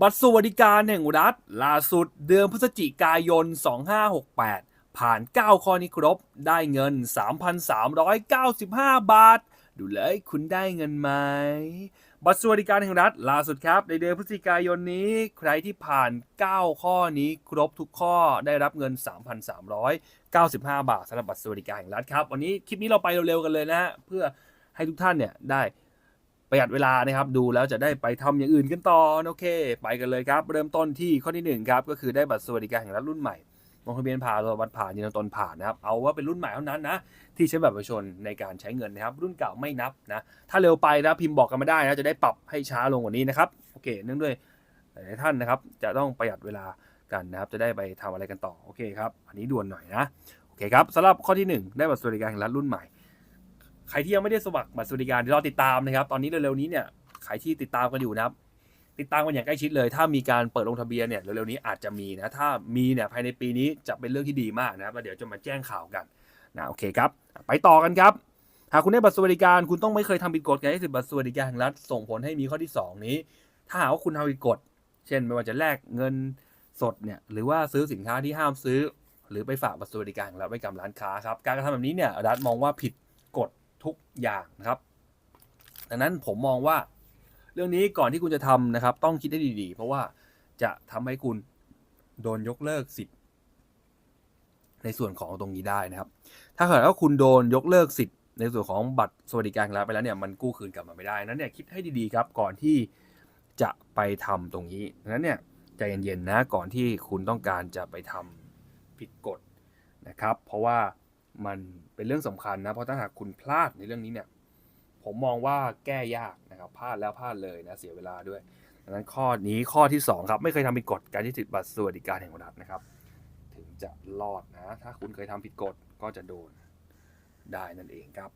บัตรสวัสดิการแห่งรัฐ ล่าสุดเดือนพฤศจิกายน 2568 ผ่าน 9 ข้อนี้ครบ ได้เงิน 3,395 บาท ดูเลยคุณได้เงินไหม บัตรสวัสดิการแห่งรัฐ ล่าสุดครับ ในเดือนพฤศจิกายนนี้ ใครที่ผ่าน 9 ข้อนี้ครบทุกข้อได้รับเงิน 3,395 บาทสำหรับบัตรสวัสดิการแห่งรัฐครับ วันนี้คลิปนี้เราไปเร็วๆกันเลยนะฮะเพื่อให้ทุกท่านเนี่ยได้ ประหยัดเวลานะครับดูแล้วจะได้ไปทำอย่างอื่นกันต่อโอเค ไปกันเลยครับ เริ่มต้นที่ข้อที่หนึ่งครับก็คือได้บัตรสวัสดิการแห่งรัฐรุ่นใหม่ลงทะเบียนผ่านตัวบัตรผ่านยืนยันตนผ่านนะครับเอาว่าเป็นรุ่นใหม่เท่านั้นนะที่ใช้บัตรประชาชนในการใช้เงินนะครับ รุ่นเก่าไม่นับนะถ้าเร็วไปนะพิมพ์บอกกันมาได้นะจะได้ปรับให้ช้าลงกว่านี้นะครับโอเค เนื่องด้วยหลายท่านนะครับจะต้องประหยัดเวลากันนะครับจะได้ไปทำอะไรกันต่อโอเคครับอันนี้ด่วนหน่อยนะโอเคครับสำหรับข้อที่หนึ่งได้บัตรสวัสดิการแห่งรัฐรุ่นใหม่ ใครที่ยังไม่ได้สมัครบัตรสวัสดิการเดี๋ยวรอติดตามนะครับ ตอนนี้เร็วๆนี้เนี่ยใครที่ติดตามกันอยู่นะครับ ติดตามกันอย่างใกล้ชิดเลย ถ้ามีการเปิดลงทะเบียนเนี่ยเร็วๆนี้อาจจะมีนะ ถ้ามีเนี่ยภายในปีนี้จะเป็นเรื่องที่ดีมากนะครับแล้วเดี๋ยวจะมาแจ้งข่าวกันนะโอเคครับ ไปต่อกันครับ หากคุณได้บัตรสวัสดิการ คุณต้องไม่เคยทำผิดกฎการใช้สิทธิบัตรสวัสดิการแห่งรัฐส่งผลให้มีข้อที่ 2 นี้ ถ้าหากว่าคุณทำผิดกฎเช่นไม่ว่าจะแลกเงินสดเนี่ยหรือว่าซื้อสินค้าที่ห้ามซื้อ หรือไปฝากบัตรสวัสดิการของรัฐไว้กับร้านค้าครับการกระทำแบบนี้เนี่ยรัฐมองว่าผิด ทุกอย่างนะครับ ดังนั้นผมมองว่า เรื่องนี้ก่อนที่คุณจะทำนะครับ ต้องคิดให้ดีๆ เพราะว่าจะทำให้คุณโดนยกเลิกสิทธิ์ในส่วนของตรงนี้ได้นะครับ ถ้าเกิดว่าคุณโดนยกเลิกสิทธิ์ในส่วนของบัตรสวัสดิการแห่งรัฐไปแล้วเนี่ยมันกู้คืนกลับมาไม่ได้นั้นเนี่ยคิดให้ดีๆครับก่อนที่จะไปทำตรงนี้ดังนั้นเนี่ยใจเย็นๆนะก่อนที่คุณต้องการจะไปทำผิดกฎนะครับ เพราะว่า มันเป็นเรื่องสำคัญนะเพราะถ้าหากคุณพลาดในเรื่องนี้เนี่ย ผมมองว่าแก้ยากนะครับพลาดแล้วพลาดเลยนะเสียเวลาด้วยดังนั้นข้อนี้ข้อที่สองครับ ไม่เคยทำผิดกฎการที่ติดบัตรสวัสดิการแห่งรัฐนะครับ ถึงจะรอดนะ ถ้าคุณเคยทำผิดกฎก็จะโดนได้นั่นเองครับ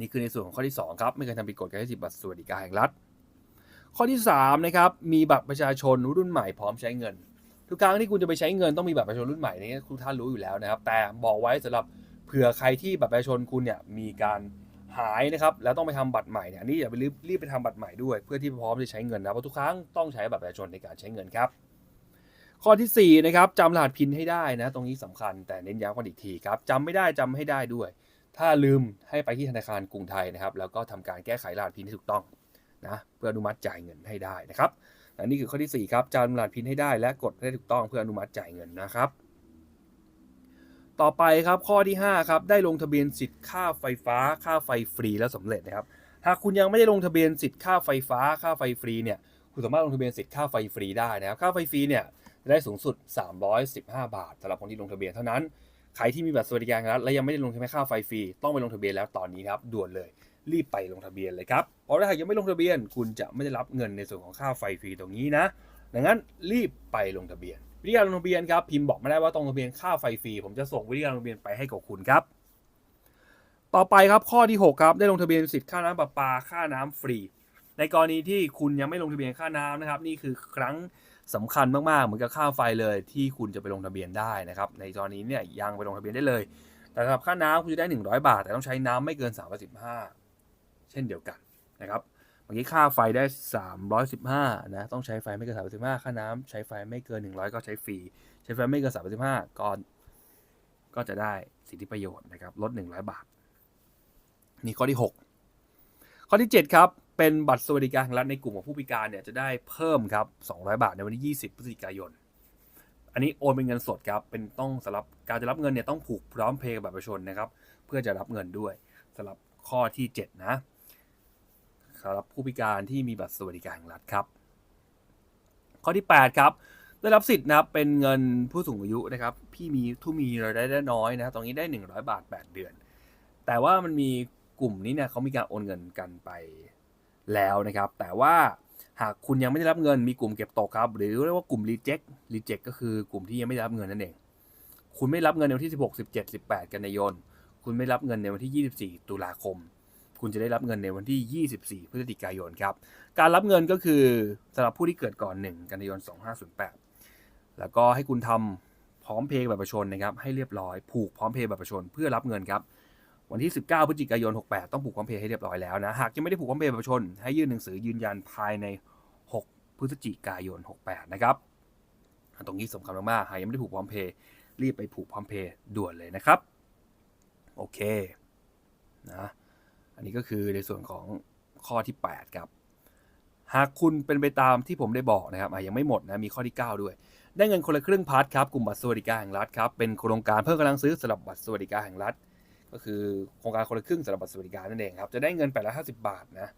นี่คือในส่วนของข้อที่สองครับ ไม่เคยทำผิดกฎการที่ติดบัตรสวัสดิการแห่งรัฐ ข้อที่สามนะครับมีบัตรประชาชนรุ่นใหม่พร้อมใช้เงิน ทุกครั้งที่คุณจะไปใช้เงินต้องมีบัตรประชาชนรุ่นใหม่นี่ทุกท่านรู้อยู่แล้วนะครับ แต่บอกไว้สำหรับเผื่อใครที่บัตรประชาชนคุณเนี่ยมีการหายนะครับแล้วต้องไปทำบัตรใหม่เนี่ยอันนี่อย่าไปรีบรีบไปทำบัตรใหม่ด้วย เพื่อที่พร้อมจะใช้เงินนะเพราะทุกครั้งต้องใช้บัตรประชาชนในการใช้เงินครับ ข้อที่สี่นะครับจำรหัสพินให้ได้นะ ตรงนี้สำคัญแต่เน้นย้ำกันอีกทีครับจำไม่ได้จำให้ได้ด้วย ถ้าลืมให้ไปที่ธนาคารกรุงไทยนะครับ แล้วก็ทำการแก้ไขรหัสพินให้ถูกต้องนะเพื่ออนุมัติจ่ายเงินให้ได้นะครับ และนี่คือข้อที่สี่ครับจำรหัสพินให้ได้และกดให้ถูกต้องเพื่ออนุมัติจ่ายเงินนะครับ ต่อไปครับข้อที่ 5 ครับ ได้ลงทะเบียนสิทธิ์ค่าไฟฟ้า ค่าไฟฟรีแล้วสำเร็จนะครับ หากคุณยังไม่ได้ลงทะเบียนสิทธิ์ค่าไฟฟ้า ค่าไฟฟรีเนี่ยคุณสามารถลงทะเบียนสิทธิ์ค่าไฟฟรีได้นะครับ ค่าไฟฟรีเนี่ยได้สูงสุด 315 บาทสำหรับคนที่ลงทะเบียนเท่านั้นใครที่มีบัตรสวัสดิการรัฐและยังไม่ได้ลงทะเบียนค่าไฟฟรีต้องไปลงทะเบียนแล้วตอนนี้ครับด่วนเลย รีบไปลงทะเบียนเลยครับเพราะถ้ายังไม่ลงทะเบียน คุณจะไม่ได้รับเงินในส่วนของค่าไฟฟรีตรงนี้นะ ดังนั้นรีบไปลงทะเบียน วิธีการลงทะเบียนครับพิมพ์บอกไม่ได้ว่าต้องลงทะเบียนค่าไฟฟรีผมจะส่งวิธีการลงทะเบียนไปให้กับคุณครับ ต่อไปครับข้อที่ 6 ครับได้ลงทะเบียนสิทธิ์ค่าน้ำประปาค่าน้ำฟรี ในกรณีที่คุณยังไม่ลงทะเบียนค่าน้ำนะครับนี่คือครั้งสำคัญมากๆ เหมือนกับค่าไฟเลยที่คุณจะไปลงทะเบียนได้นะครับในกรณีเนี่ยยังไปลงทะเบียนได้เลยแต่สำหรับค่าน้ำคุณจะได้ 100 บาท แต่ต้องใช้น้ำไม่เกิน315 เช่นเดียวกันนะครับเมื่อกี้ค่าไฟได้ 315นะต้องใช้ไฟไม่เกิน315ค่าน้ำใช้ไฟไม่เกิน 100 ก็ใช้ฟรีใช้ไฟไม่เกิน315ก็ก็จะได้สิทธิประโยชน์นะครับลด 100 บาท นี่ข้อที่ 6 ข้อที่ 7 ครับ เป็นบัตรสวัสดิการแห่งรัฐในกลุ่มของผู้พิการเนี่ยจะได้เพิ่มครับ 200 บาทในวันที่ 20 พฤศจิกายน อันนี้โอนเป็นเงินสดครับ เป็นต้องสำหรับการจะรับเงินเนี่ยต้องผูกพร้อมเพย์กับบัตรประชาชนนะครับ เพื่อจะรับเงินด้วยสำหรับข้อที่ 7 นะ สำหรับผู้พิการที่มีบัตรสวัสดิการแห่งรัฐครับ ข้อที่ 8 ครับ ได้รับสิทธิ์นะครับเป็นเงินผู้สูงอายุนะครับพี่มีทุมีรายได้น้อยนะตรงนี้ได้ 100 บาท 8 เดือน แต่ว่ามันมีกลุ่มนี้เนี่ยเขามีการโอนเงินกันไปแล้วนะครับ แต่ว่าหากคุณยังไม่ได้รับเงินมีกลุ่มเก็บตกครับ หรือเรียกว่ากลุ่ม reject reject ก็คือกลุ่มที่ยังไม่ได้รับเงินนั่นเองคุณไม่รับเงินในวันที่ 16 17 18 กันยายนคุณไม่รับเงินในวันที่ 24 ตุลาคม คุณจะได้รับเงินในวันที่ 24 พฤศจิกายนครับ การรับเงินก็คือสำหรับผู้ที่เกิดก่อน 1 กันยายน 2508 แล้วก็ให้คุณทำพร้อมเพย์แบัตรประชาชนนะครับ ให้เรียบร้อย ผูกพร้อมเพย์แบัตรประชาชนเพื่อรับเงินครับ วันที่ 19 พฤศจิกายน 68 ต้องผูกพร้อมเพย์ให้เรียบร้อยแล้วนะ หากยังไม่ได้ผูกพร้อมเพย์แบัตรประชาชน ให้ยื่นหนังสือยืนยันภายใน 6 พฤศจิกายน 68 นะครับ ตรงนี้สำคัญมากๆ หากยังไม่ได้ผูกพร้อมเพย์รีบไปผูกพร้อมเพย์ด่วนเลยนะครับ โอเค นะ อันนี้ก็คือในส่วนของข้อที่ 8 ครับ หากคุณเป็นไปตามที่ผมได้บอกนะครับยังไม่หมดนะมีข้อที่ 9 ด้วย ได้เงินคนละครึ่งพาร์ทครับกลุ่มบัตรสวัสดิการแห่งรัฐครับเป็นโครงการเพิ่มกำลังซื้อสำหรับบัตรสวัสดิการแห่งรัฐ ก็คือโครงการคนละครึ่งสำหรับบัตรสวัสดิการนั่นเองครับจะได้เงิน850บาทนะ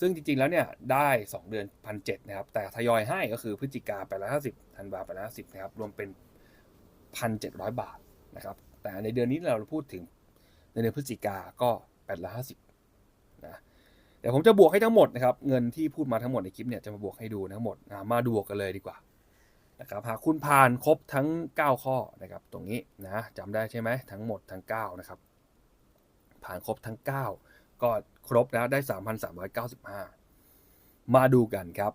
ซึ่งจริงๆ แล้วเนี่ยได้ 2 เดือนพันเนะครับ แต่ทยอยให้ก็คือพฤศจิกา850ธันวา850นะครับ รวมเป็น1,700บาทนะครับ แต่ในเดือนนี้เราพูดถึงในเดือนพฤศจิกาก็ 850นะเดี๋ยวผมจะบวกให้ทั้งหมดนะครับ เงินที่พูดมาทั้งหมดในคลิปเนี่ยจะมาบวกให้ดูทั้งหมดนะมาดูบวกกันเลยดีกว่านะครับหากคุณผ่านครบทั้ง 9 ข้อนะครับ ตรงนี้นะจำได้ใช่ไหมทั้งหมดทั้ง 9 นะครับ ผ่านครบทั้ง 9 ก็ครบแล้วได้ 3,395 มาดูกันครับ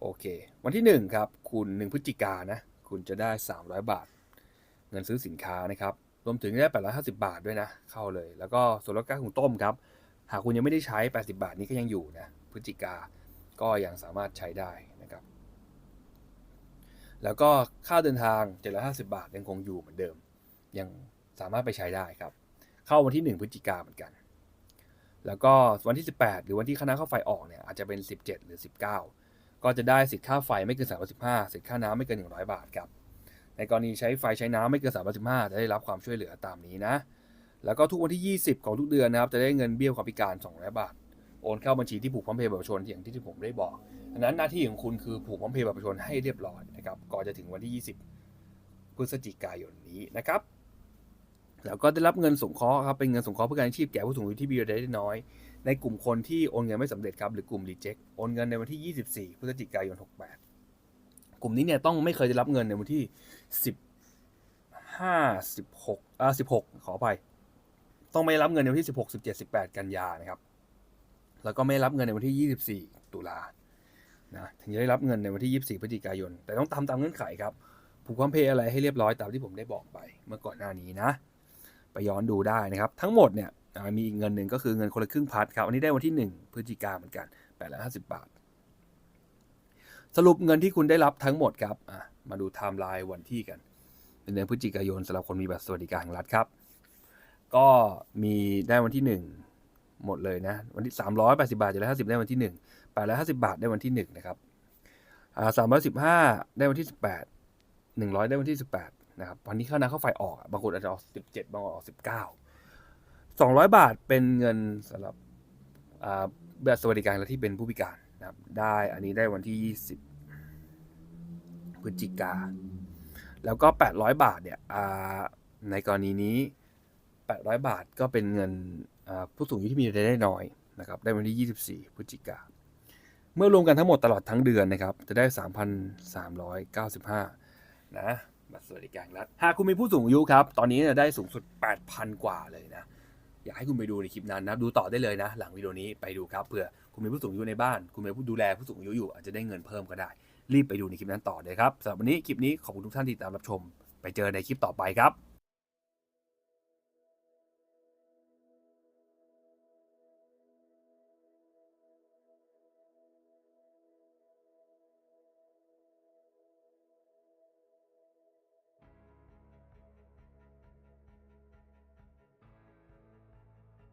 โอเค วันที่ 1 ครับ คุณ 1 พฤศจิกานะ คุณจะได้ 300 บาท เงินซื้อสินค้านะครับ รวมถึงได้ 850 บาทด้วยนะ เข้าเลย แล้วก็ส่วนลดค่าหุงต้มครับ หากคุณยังไม่ได้ใช้ 80 บาทนี้ก็ยังอยู่นะ พฤศจิกา ก็ยังสามารถใช้ได้นะครับ แล้วก็ค่าเดินทาง 750 บาทยังคงอยู่เหมือนเดิม ยังสามารถไปใช้ได้ครับ เข้าวันที่ 1 พฤศจิกาเหมือนกัน แล้วก็วันที่ 18 หรือวันที่คณะเข้าไฟออกเนี่ยอาจจะเป็น 17 หรือ 19 ก็จะได้สิทธิ์ค่าไฟไม่เกิน 315สิทธิ์ค่าน้ำไม่เกิน 100 บาทครับ ในกรณีใช้ไฟใช้น้ำไม่เกิน315จะได้รับความช่วยเหลือตามนี้นะ แล้วก็ทุกวันที่ 20 ของทุกเดือนนะครับ จะได้เงินเบี้ยความพิการ200บาท โอนเข้าบัญชีที่ผูกพร้อมเพย์บัตรประชาชนอย่างที่ผมได้บอกดังนั้นหน้าที่ของคุณคือผูกพร้อมเพย์บัตรประชาชนให้เรียบร้อยนะครับ ก่อนจะถึงวันที่ 20 พฤศจิกายนนี้นะครับ แล้วก็ได้รับเงินสงเคราะห์ครับ เป็นเงินสงเคราะห์เพื่อการชีพแก่ผู้สูงอายุที่มีรายได้น้อย ในกลุ่มคนที่โอนเงินไม่สำเร็จครับ หรือกลุ่มรีเจ็คโอนเงินในวันที่ 24 พฤศจิกายน 68 กลุ่มนี้เนี่ยต้องไม่เคยได้รับเงินในวันที่15 16อ่า16ขออภัยต้องไม่รับเงินในวันที่16 17 18กันยานะครับ แล้วก็ไม่รับเงินในวันที่24ตุลานะถึงจะได้รับเงินในวันที่24พฤศจิกายน แต่ต้องตามตามเงื่อนไขครับผูกความเพย์อะไรให้เรียบร้อยตามที่ผมได้บอกไปเมื่อก่อนหน้านี้นะ ไปย้อนดูได้นะครับ ทั้งหมดเนี่ยมีอีกเงินหนึ่งก็คือเงินคนละครึ่งพัดครับอันนี้ได้วันที่ 1พฤศจิกาเหมือนกัน850 บาท สรุปเงินที่คุณได้รับทั้งหมดครับมาดูไทม์ไลน์วันที่กันเป็นเดือนพฤศจิกายนสำหรับคนมีบัตรสวัสดิการแห่งรัฐครับ ก็มีได้วันที่ 1 หมดเลยนะ วันที่ 380 บาท750 ได้วันที่ 1 850 บาทได้วันที่ 1 นะครับอ่า315ได้วันที่18 100ได้วันที่18นะครับวันนี้ค่าน้ำค่าไฟออกบางคนอาจจะออก17บางคนออก19 200บาทเป็นเงินสำหรับบัตรสวัสดิการและที่เป็นผู้พิการ นะครับได้อันนี้ได้วันที่ 20พฤศจิกาแล้วก็ 800 บาทเนี่ยในกรณีนี้ 800 บาทก็เป็นเงินผู้สูงอายุที่มีรายได้น้อยนะครับได้วันที่ 24พฤศจิกาเมื่อรวมกันทั้งหมดตลอดทั้งเดือนนะครับ จะได้ 3,395 นะบัตรสวัสดิการแห่งรัฐหากคุณมีผู้สูงอายุครับ ตอนนี้เนี่ยได้สูงสุด 8,000 กว่าเลยนะ อยากให้คุณไปดูในคลิปนั้นนะ ดูต่อได้เลยนะ หลังวิดีโอนี้ไปดูครับเผื่อ คุณมีผู้สูงอายุในบ้าน คุณมีผู้ดูแลผู้สูงอายุอยู่อาจจะได้เงินเพิ่มก็ได้ รีบไปดูในคลิปนั้นต่อเลยครับสำหรับวันนี้คลิปนี้ขอบคุณทุกท่านที่ติดตามรับชม ไปเจอในคลิปต่อไปครับ